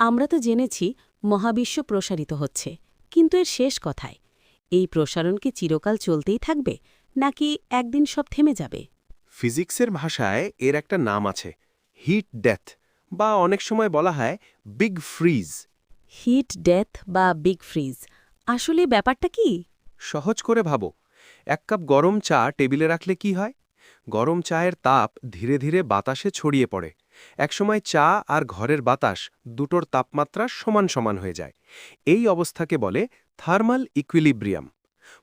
আমরা তো জেনেছি মহাবিশ্ব প্রসারিত হচ্ছে কিন্তু এর শেষ কথায় এই প্রসারণ কি চিরকাল চলতেই থাকবে নাকি একদিন সব থেমে যাবে? ফিজিক্সের ভাষায় এর একটা নাম আছে হিট ডেথ বা অনেক সময় বলা হয় বিগ ফ্রিজ। হিট ডেথ বা বিগ ফ্রিজ আসলে ব্যাপারটা কি? সহজ করে ভাবো এক কাপ গরম চা টেবিলে রাখলে কি হয়? গরম চায়ের তাপ ধীরে ধীরে বাতাসে ছড়িয়ে পড়ে। একসময় চা আর ঘরের বাতাস দুটোর তাপমাত্রা সমান সমান হয়ে যায়। এই অবস্থাকে বলে থার্মাল ইকুইলিব্রিয়াম।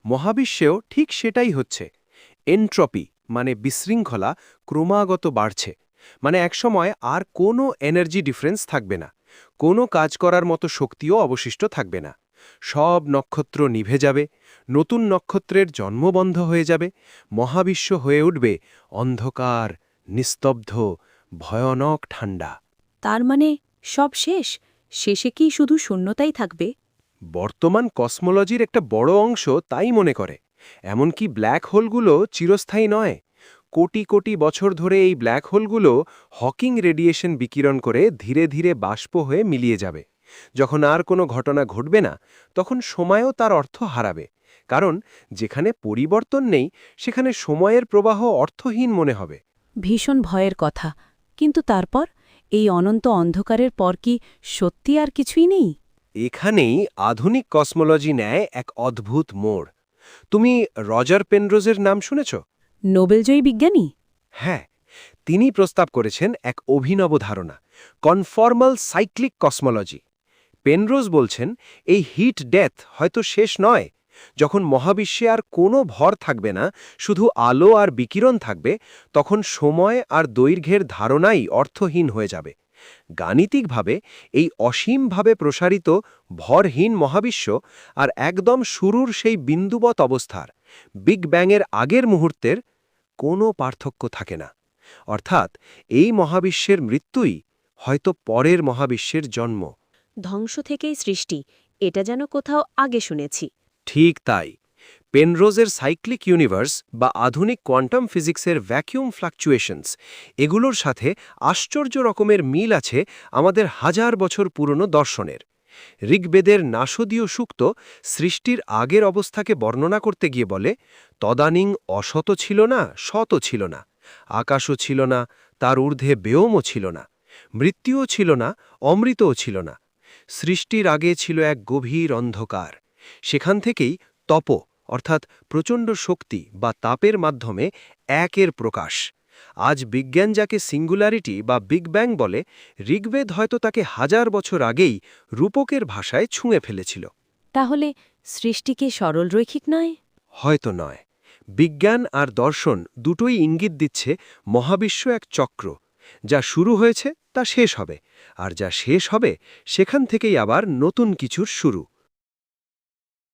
মহাবিশ্বেও ঠিক সেটাই হচ্ছে। এন্ট্রপি মানে বিশৃঙ্খলা ক্রমাগত বাড়ছে। মানে একসময় আর কোনো এনার্জি ডিফারেন্স থাকবে না। কোনো কাজ করার মতো শক্তিও অবশিষ্ট থাকবে না। সব নক্ষত্র নিভে যাবে, নতুন নক্ষত্রের জন্ম বন্ধ হয়ে যাবে, মহাবিশ্ব হয়ে উঠবে অন্ধকার, নিস্তব্ধ ভয়ানক ঠান্ডা তার মানে সব শেষ? শেষে কি শুধু শূন্যতাই থাকবে? বর্তমান কসমোলজির একটা বড় অংশ তাই মনে করে। এমনকি ব্ল্যাক হোলগুলো চিরস্থায়ী নয়। কোটি কোটি বছর ধরে এই ব্ল্যাক হোলগুলো হকিং রেডিয়েশন বিকিরণ করে ধীরে ধীরে বাষ্প হয়ে মিলিয়ে যাবে। যখন আর কোনো ঘটনা ঘটবে না তখন সময়ও তার অর্থ হারাবে। কারণ যেখানে পরিবর্তন নেই সেখানে সময়ের প্রবাহ অর্থহীন মনে হবে। ভীষণ ভয়ের কথা। কিন্তু তারপর এই অনন্ত অন্ধকারের পর কি সত্যি আর কিছুই নেই? এখানেই আধুনিক কসমোলজি নেয় এক অদ্ভুত মোড়। তুমি রজার পেনরোজের নাম শুনেছ? নোবেলজয়ী বিজ্ঞানী? হ্যাঁ তিনি প্রস্তাব করেছেন এক অভিনব ধারণা কনফর্মাল সাইক্লিক কসমোলজি। পেনরোজ বলছেন এই হিট ডেথ হয়তো শেষ নয় যখন মহাবিশ্বে আর কোনো ভর থাকবে না, শুধু আলো আর বিকিরণ থাকবে, তখন সময় আর দৈর্ঘ্যের ধারণাই অর্থহীন হয়ে যাবে। গাণিতিকভাবে, এই অসীমভাবে প্রসারিত, ভরহীন মহাবিশ্ব আর একদম শুরুর সেই বিন্দুবৎ অবস্থার, বিগ ব্যাংয়ের আগের মুহূর্তের কোনো পার্থক্য থাকে না। অর্থাৎ, এই মহাবিশ্বের মৃত্যুই হয়তো পরের মহাবিশ্বের জন্ম। ধ্বংস থেকেই সৃষ্টি, এটা যেন কোথাও আগে শুনেছি। ঠিক তাই। পেনরোজের সাইক্লিক ইউনিভার্স বা আধুনিক কোয়ান্টাম ফিজিক্সের ভ্যাকিউম ফ্লাকচুয়েশনস, এগুলোর সাথে আশ্চর্য রকমের মিল আছে আমাদের হাজার বছর পুরনো দর্শনের। ঋগ্বেদের নাসদীয় সূক্ত সৃষ্টির আগের অবস্থাকে বর্ণনা করতে গিয়ে বলে, তদানীং অসত ছিল না শত ছিল না, আকাশও ছিল না, তার ঊর্ধ্বে বেয়মও ছিল না, মৃত্যুও ছিল না, অমৃতও ছিল না। সৃষ্টির আগে ছিল এক গভীর অন্ধকার। সেখান থেকেই তপ অর্থাৎ প্রচণ্ড শক্তি বা তাপের মাধ্যমে একের প্রকাশ। আজ বিজ্ঞান যাকে সিঙ্গুলারিটি বা বিগ ব্যাং বলে ঋগ্বেদ হয়তো তাকে হাজার বছর আগেই রূপকের ভাষায় ছুঁয়ে ফেলেছিল। তাহলে সৃষ্টি কি সরলরৈখিক নয়? হয়তো নয়। বিজ্ঞান আর দর্শন দুটোই ইঙ্গিত দিচ্ছে মহাবিশ্ব এক চক্র। যা শুরু হয়েছে তা শেষ হবে আর যা শেষ হবে সেখান থেকেই আবার নতুন কিছুর শুরু।